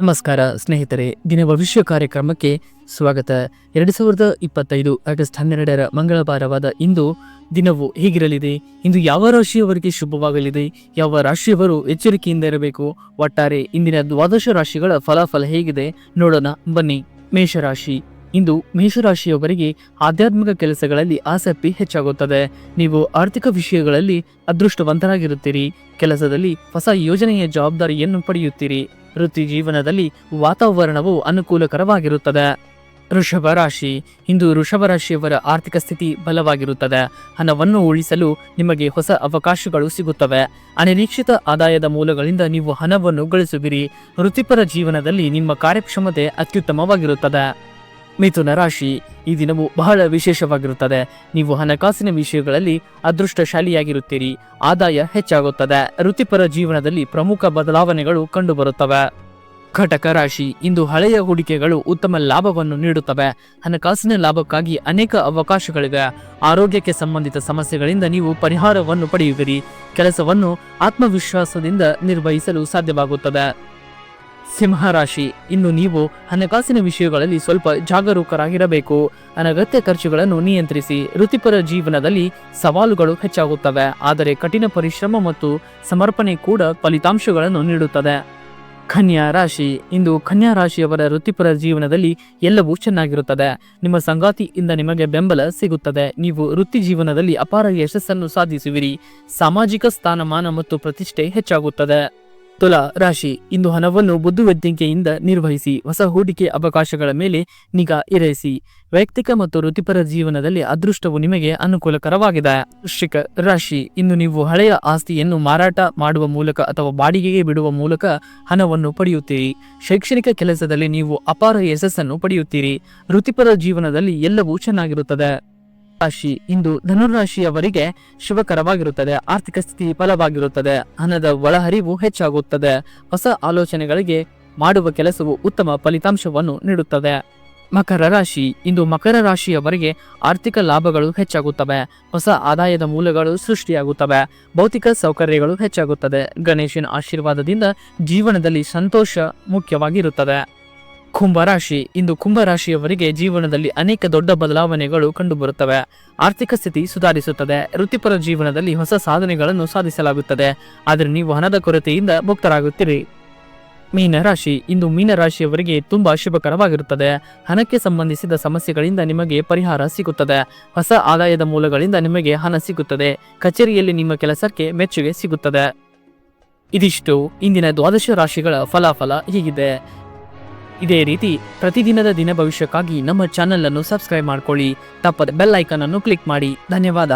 ನಮಸ್ಕಾರ ಸ್ನೇಹಿತರೆ ದಿನ ಭವಿಷ್ಯ ಕಾರ್ಯಕ್ರಮಕ್ಕೆ ಸ್ವಾಗತ. ಎರಡು ಸಾವಿರದ ಇಪ್ಪತ್ತೈದು ಆಗಸ್ಟ್ ಹನ್ನೆರಡರ ಮಂಗಳವಾರವಾದ ಇಂದು ದಿನವು ಹೇಗಿರಲಿದೆ? ಇಂದು ಯಾವ ರಾಶಿಯವರಿಗೆ ಶುಭವಾಗಲಿದೆ? ಯಾವ ರಾಶಿಯವರು ಎಚ್ಚರಿಕೆಯಿಂದ ಇರಬೇಕು? ಒಟ್ಟಾರೆ ಇಂದಿನ ದ್ವಾದಶ ರಾಶಿಗಳ ಫಲಾಫಲ ಹೇಗಿದೆ? ನೋಡೋಣ, ಬನ್ನಿ. ಮೇಷರಾಶಿ. ಇಂದು ಮೇಷರಾಶಿಯವರಿಗೆ ಆಧ್ಯಾತ್ಮಿಕ ಕೆಲಸಗಳಲ್ಲಿ ಆಸಕ್ತಿ ಹೆಚ್ಚಾಗುತ್ತದೆ. ನೀವು ಆರ್ಥಿಕ ವಿಷಯಗಳಲ್ಲಿ ಅದೃಷ್ಟವಂತರಾಗಿರುತ್ತೀರಿ. ಕೆಲಸದಲ್ಲಿ ಹೊಸ ಯೋಜನೆಯ ಜವಾಬ್ದಾರಿಯನ್ನು ಪಡೆಯುತ್ತೀರಿ. ವೃತ್ತಿ ಜೀವನದಲ್ಲಿ ವಾತಾವರಣವು ಅನುಕೂಲಕರವಾಗಿರುತ್ತದೆ. ಋಷಭ ರಾಶಿ, ಇಂದು ಋಷಭ ರಾಶಿಯವರ ಆರ್ಥಿಕ ಸ್ಥಿತಿ ಬಲವಾಗಿರುತ್ತದೆ. ಹಣವನ್ನು ಉಳಿಸಲು ನಿಮಗೆ ಹೊಸ ಅವಕಾಶಗಳು ಸಿಗುತ್ತವೆ. ಅನಿರೀಕ್ಷಿತ ಆದಾಯದ ಮೂಲಗಳಿಂದ ನೀವು ಹಣವನ್ನು ಗಳಿಸುವಿರಿ. ವೃತ್ತಿಪರ ಜೀವನದಲ್ಲಿ ನಿಮ್ಮ ಕಾರ್ಯಕ್ಷಮತೆ ಅತ್ಯುತ್ತಮವಾಗಿರುತ್ತದೆ. ಮಿಥುನ ರಾಶಿ ಈ ದಿನವು ಬಹಳ ವಿಶೇಷವಾಗಿರುತ್ತದೆ. ನೀವು ಹಣಕಾಸಿನ ವಿಷಯಗಳಲ್ಲಿ ಅದೃಷ್ಟಶಾಲಿಯಾಗಿರುತ್ತೀರಿ. ಆದಾಯ ಹೆಚ್ಚಾಗುತ್ತದೆ. ವೃತ್ತಿಪರ ಜೀವನದಲ್ಲಿ ಪ್ರಮುಖ ಬದಲಾವಣೆಗಳು ಕಂಡುಬರುತ್ತವೆ. ಘಟಕ ರಾಶಿ ಇಂದು ಹಳೆಯ ಹೂಡಿಕೆಗಳು ಉತ್ತಮ ಲಾಭವನ್ನು ನೀಡುತ್ತವೆ. ಹಣಕಾಸಿನ ಲಾಭಕ್ಕಾಗಿ ಅನೇಕ ಅವಕಾಶಗಳಿವೆ. ಆರೋಗ್ಯಕ್ಕೆ ಸಂಬಂಧಿತ ಸಮಸ್ಯೆಗಳಿಂದ ನೀವು ಪರಿಹಾರವನ್ನು ಪಡೆಯುವಿರಿ. ಕೆಲಸವನ್ನು ಆತ್ಮವಿಶ್ವಾಸದಿಂದ ನಿರ್ವಹಿಸಲು ಸಾಧ್ಯವಾಗುತ್ತದೆ. ಸಿಂಹರಾಶಿ. ಇನ್ನು ನೀವು ಹಣಕಾಸಿನ ವಿಷಯಗಳಲ್ಲಿ ಸ್ವಲ್ಪ ಜಾಗರೂಕರಾಗಿರಬೇಕು. ಅನಗತ್ಯ ಖರ್ಚುಗಳನ್ನು ನಿಯಂತ್ರಿಸಿ. ವೃತ್ತಿಪರ ಜೀವನದಲ್ಲಿ ಸವಾಲುಗಳು ಹೆಚ್ಚಾಗುತ್ತವೆ. ಆದರೆ ಕಠಿಣ ಪರಿಶ್ರಮ ಮತ್ತು ಸಮರ್ಪಣೆ ಕೂಡ ಫಲಿತಾಂಶಗಳನ್ನು ನೀಡುತ್ತದೆ. ಕನ್ಯಾ ರಾಶಿ. ಇಂದು ಕನ್ಯಾ ರಾಶಿಯವರ ವೃತ್ತಿಪರ ಜೀವನದಲ್ಲಿ ಎಲ್ಲವೂ ಚೆನ್ನಾಗಿರುತ್ತದೆ. ನಿಮ್ಮ ಸಂಗಾತಿಯಿಂದ ನಿಮಗೆ ಬೆಂಬಲ ಸಿಗುತ್ತದೆ. ನೀವು ವೃತ್ತಿ ಜೀವನದಲ್ಲಿ ಅಪಾರ ಯಶಸ್ಸನ್ನು ಸಾಧಿಸುವಿರಿ. ಸಾಮಾಜಿಕ ಸ್ಥಾನಮಾನ ಮತ್ತು ಪ್ರತಿಷ್ಠೆ ಹೆಚ್ಚಾಗುತ್ತದೆ. ತುಲಾ ರಾಶಿ ಇಂದು ಹಣವನ್ನು ಬುದ್ಧಿವಂತಿಕೆಯಿಂದ ನಿರ್ವಹಿಸಿ ಹೊಸ ಹೂಡಿಕೆ ಅವಕಾಶಗಳ ಮೇಲೆ ನಿಗಾ ಇರಿಸಿ. ವೈಯಕ್ತಿಕ ಮತ್ತು ವೃತ್ತಿಪರ ಜೀವನದಲ್ಲಿ ಅದೃಷ್ಟವು ನಿಮಗೆ ಅನುಕೂಲಕರವಾಗಿದೆ. ವೃಶ್ಚಿಕ ರಾಶಿ, ಇಂದು ನೀವು ಹಳೆಯ ಆಸ್ತಿಯನ್ನು ಮಾರಾಟ ಮಾಡುವ ಮೂಲಕ ಅಥವಾ ಬಾಡಿಗೆಗೆ ಬಿಡುವ ಮೂಲಕ ಹಣವನ್ನು ಪಡೆಯುತ್ತೀರಿ. ಶೈಕ್ಷಣಿಕ ಕೆಲಸದಲ್ಲಿ ನೀವು ಅಪಾರ ಯಶಸ್ಸನ್ನು ಪಡೆಯುತ್ತೀರಿ. ವೃತ್ತಿಪರ ಜೀವನದಲ್ಲಿ ಎಲ್ಲವೂ ಚೆನ್ನಾಗಿರುತ್ತದೆ. ರಾಶಿ ಇಂದು ಧನುರಾಶಿಯವರಿಗೆ ಶುಭಕರವಾಗಿರುತ್ತದೆ. ಆರ್ಥಿಕ ಸ್ಥಿತಿ ಫಲವಾಗಿರುತ್ತದೆ ಹಣದ ಒಳಹರಿವು ಹೆಚ್ಚಾಗುತ್ತದೆ. ಹೊಸ ಆಲೋಚನೆಗಳಿಗೆ ಮಾಡುವ ಕೆಲಸವು ಉತ್ತಮ ಫಲಿತಾಂಶವನ್ನು ನೀಡುತ್ತದೆ. ಮಕರ ರಾಶಿ ಇಂದು ಮಕರ ರಾಶಿಯವರಿಗೆ ಆರ್ಥಿಕ ಲಾಭಗಳು ಹೆಚ್ಚಾಗುತ್ತವೆ. ಹೊಸ ಆದಾಯದ ಮೂಲಗಳು ಸೃಷ್ಟಿಯಾಗುತ್ತವೆ. ಭೌತಿಕ ಸೌಕರ್ಯಗಳು ಹೆಚ್ಚಾಗುತ್ತದೆ. ಗಣೇಶನ ಆಶೀರ್ವಾದದಿಂದ ಜೀವನದಲ್ಲಿ ಸಂತೋಷ ಮುಖ್ಯವಾಗಿರುತ್ತದೆ. ಕುಂಭರಾಶಿ. ಇಂದು ಕುಂಭರಾಶಿಯವರಿಗೆ ಜೀವನದಲ್ಲಿ ಅನೇಕ ದೊಡ್ಡ ಬದಲಾವಣೆಗಳು ಕಂಡುಬರುತ್ತವೆ. ಆರ್ಥಿಕ ಸ್ಥಿತಿ ಸುಧಾರಿಸುತ್ತದೆ. ವೃತ್ತಿಪರ ಜೀವನದಲ್ಲಿ ಹೊಸ ಸಾಧನೆಗಳನ್ನು ಸಾಧಿಸಲಾಗುತ್ತದೆ. ಆದರೆ ನೀವು ಹಣದ ಕೊರತೆಯಿಂದ ಮುಕ್ತರಾಗುತ್ತೀರಿ. ಮೀನರಾಶಿ. ಇಂದು ಮೀನರಾಶಿಯವರಿಗೆ ತುಂಬಾ ಶುಭಕರವಾಗಿರುತ್ತದೆ. ಹಣಕ್ಕೆ ಸಂಬಂಧಿಸಿದ ಸಮಸ್ಯೆಗಳಿಂದ ನಿಮಗೆ ಪರಿಹಾರ ಸಿಗುತ್ತದೆ. ಹೊಸ ಆದಾಯದ ಮೂಲಗಳಿಂದ ನಿಮಗೆ ಹಣ ಸಿಗುತ್ತದೆ. ಕಚೇರಿಯಲ್ಲಿ ನಿಮ್ಮ ಕೆಲಸಕ್ಕೆ ಮೆಚ್ಚುಗೆ ಸಿಗುತ್ತದೆ. ಇದಿಷ್ಟು. ಇಂದಿನ ದ್ವಾದಶ ರಾಶಿಗಳ ಫಲಾಫಲ ಹೀಗಿದೆ. ಇದೇ ರೀತಿ ಪ್ರತಿದಿನದ ದಿನ ಭವಿಷ್ಯಕ್ಕಾಗಿ ನಮ್ಮ ಚಾನೆಲ್ ಅನ್ನು ಸಬ್ಸ್ಕ್ರೈಬ್ ಮಾಡ್ಕೊಳ್ಳಿ, ತಪ್ಪದ ಬೆಲ್ ಐಕಾನ್ ಅನ್ನು ಕ್ಲಿಕ್ ಮಾಡಿ. ಧನ್ಯವಾದ.